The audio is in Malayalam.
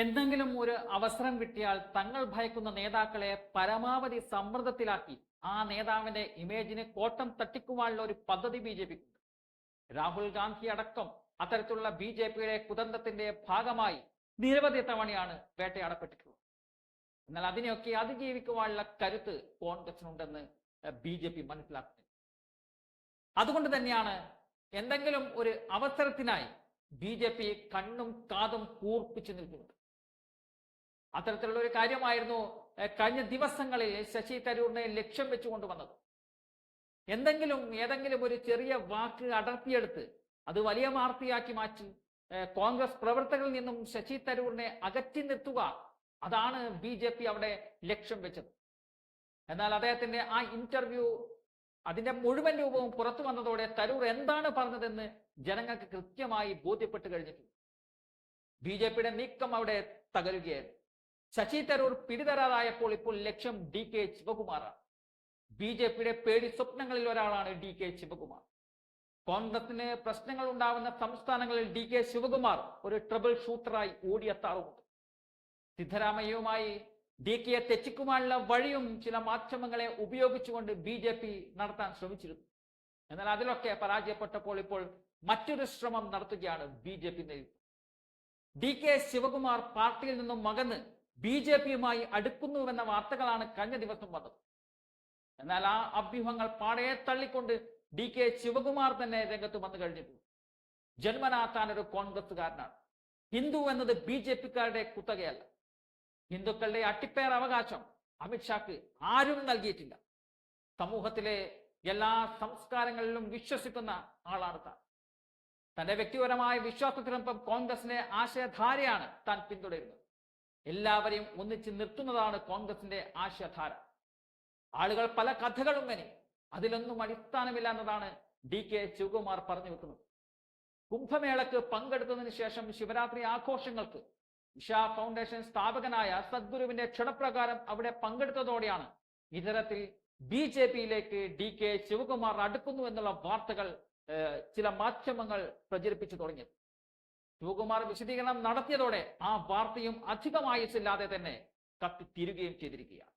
എന്തെങ്കിലും ഒരു അവസരം കിട്ടിയാൽ തങ്ങൾ ഭയക്കുന്ന നേതാക്കളെ പരമാവധി സമ്മർദ്ദത്തിലാക്കി. ആ നേതാവിന്റെ ഇമേജിന് കോട്ടം തട്ടിക്കുവാനുള്ള ഒരു പദ്ധതി ബി ജെ പിക്കുണ്ട് രാഹുൽ ഗാന്ധി അടക്കം അത്തരത്തിലുള്ള ബി ജെ പിയുടെ കുതന്ത്രത്തിന്റെ ഭാഗമായി നിരവധി തവണയാണ് വേട്ടയാടപ്പെട്ടിട്ടുള്ളത്. എന്നാൽ അതിനെയൊക്കെ അതിജീവിക്കുവാനുള്ള കരുത്ത് കോൺഗ്രസിനുണ്ടെന്ന് ബി ജെ പി മനസ്സിലാക്കുന്നു. അതുകൊണ്ട് തന്നെയാണ് എന്തെങ്കിലും ഒരു അവസരത്തിനായി ബി ജെ പി കണ്ണും കാതും കൂർപ്പിച്ചു നിൽക്കുന്നത്. അത്തരത്തിലുള്ള ഒരു കാര്യമായിരുന്നു കഴിഞ്ഞ ദിവസങ്ങളിൽ ശശി തരൂരിനെ ലക്ഷ്യം വെച്ചുകൊണ്ട് വന്നത്. എന്തെങ്കിലും ഏതെങ്കിലും ഒരു ചെറിയ വാക്ക് അടർത്തിയെടുത്ത് അത് വലിയ വാർത്തയാക്കി മാറ്റി കോൺഗ്രസ് പ്രവർത്തകരിൽ നിന്നും ശശി തരൂരിനെ അകറ്റി നിർത്തുക അതാണ് ബി ജെ പി അവിടെ ലക്ഷ്യം വെച്ചത്. എന്നാൽ അദ്ദേഹത്തിന്റെ ആ ഇന്റർവ്യൂ അതിന്റെ മുഴുവൻ രൂപവും പുറത്തു വന്നതോടെ തരൂർ എന്താണ് പറഞ്ഞതെന്ന് ജനങ്ങൾക്ക് കൃത്യമായി ബോധ്യപ്പെട്ട് കഴിഞ്ഞിട്ടുണ്ട്. ബി ജെ പിയുടെ നീക്കം അവിടെ തകരുകയായിരുന്നു. ശശി തരൂർ പിടിതരാതായപ്പോൾ ഇപ്പോൾ ലക്ഷ്യം ഡി കെ ശിവകുമാറാണ്. ബി ജെ പിയുടെ പേടി സ്വപ്നങ്ങളിൽ ഒരാളാണ് ഡി കെ ശിവകുമാർ. കോൺഗ്രസിന് പ്രശ്നങ്ങൾ ഉണ്ടാവുന്ന സംസ്ഥാനങ്ങളിൽ ഡി കെ ശിവകുമാർ ഒരു ട്രബിൾ ഷൂട്ടറായി ഓടിയെത്താറുമുണ്ട് സിദ്ധരാമയ്യവുമായി ഡി കെയെ തെറ്റിക്കുവാനുള്ള വഴിയും ചില മാധ്യമങ്ങളെ ഉപയോഗിച്ചുകൊണ്ട് ബി ജെ പി നടത്താൻ ശ്രമിച്ചിരുന്നു. എന്നാൽ അതിലൊക്കെ പരാജയപ്പെട്ടപ്പോൾ ഇപ്പോൾ മറ്റൊരു ശ്രമം നടത്തുകയാണ് ബി ജെ പി നേരിടുന്നത് ഡി കെ ശിവകുമാർ പാർട്ടിയിൽ നിന്നും മകന്ന് ബി ജെ പിയുമായി അടുക്കുന്നുവെന്ന വാർത്തകളാണ് കഴിഞ്ഞ ദിവസം വന്നത്. എന്നാൽ ആ അഭ്യൂഹങ്ങൾ പാടയെ തള്ളിക്കൊണ്ട് ഡി കെ ശിവകുമാർ തന്നെ രംഗത്ത് വന്നു കഴിഞ്ഞിട്ടുണ്ട് ജന്മനാ താൻ ഒരു കോൺഗ്രസുകാരനാണ് ഹിന്ദു എന്നത് ബി ജെ പിക്കാരുടെ കുത്തകയല്ല. ഹിന്ദുക്കളുടെ അട്ടിപ്പേർ അവകാശം അമിത്ഷാക്ക് ആരും നൽകിയിട്ടില്ല. സമൂഹത്തിലെ എല്ലാ സംസ്കാരങ്ങളിലും വിശ്വസിക്കുന്ന ആളാണ് താൻ. തന്റെ വ്യക്തിപരമായ വിശ്വാസത്തിനൊപ്പം കോൺഗ്രസിന്റെ ആശയധാരയാണ് താൻ പിന്തുടരുന്നത്. എല്ലാവരെയും ഒന്നിച്ച് നിർത്തുന്നതാണ് കോൺഗ്രസിന്റെ ആശയധാര. ആളുകൾ പല കഥകളും തന്നെ അതിലൊന്നും അടിസ്ഥാനമില്ല എന്നതാണ് ഡി കെ ശിവകുമാർ പറഞ്ഞു വെക്കുന്നത്. കുംഭമേളക്ക് പങ്കെടുത്തതിനു ശേഷം ശിവരാത്രി ആഘോഷങ്ങൾക്ക് ഇഷ ഫൗണ്ടേഷൻ സ്ഥാപകനായ സദ്ഗുരുവിന്റെ ക്ഷണപ്രകാരം അവിടെ പങ്കെടുത്തതോടെയാണ് ഇത്തരത്തിൽ ബി ജെ പിയിലേക്ക് ഡി കെ ശിവകുമാർ അടുക്കുന്നു എന്നുള്ള വാർത്തകൾ ചില മാധ്യമങ്ങൾ പ്രചരിപ്പിച്ചു തുടങ്ങിയത്. ശിവകുമാർ വിശദീകരണം നടത്തിയതോടെ ആ വാർത്തയും അധികമായുസില്ലാതെ തന്നെ കത്തിത്തീരുകയും ചെയ്തിരിക്കുകയാണ്.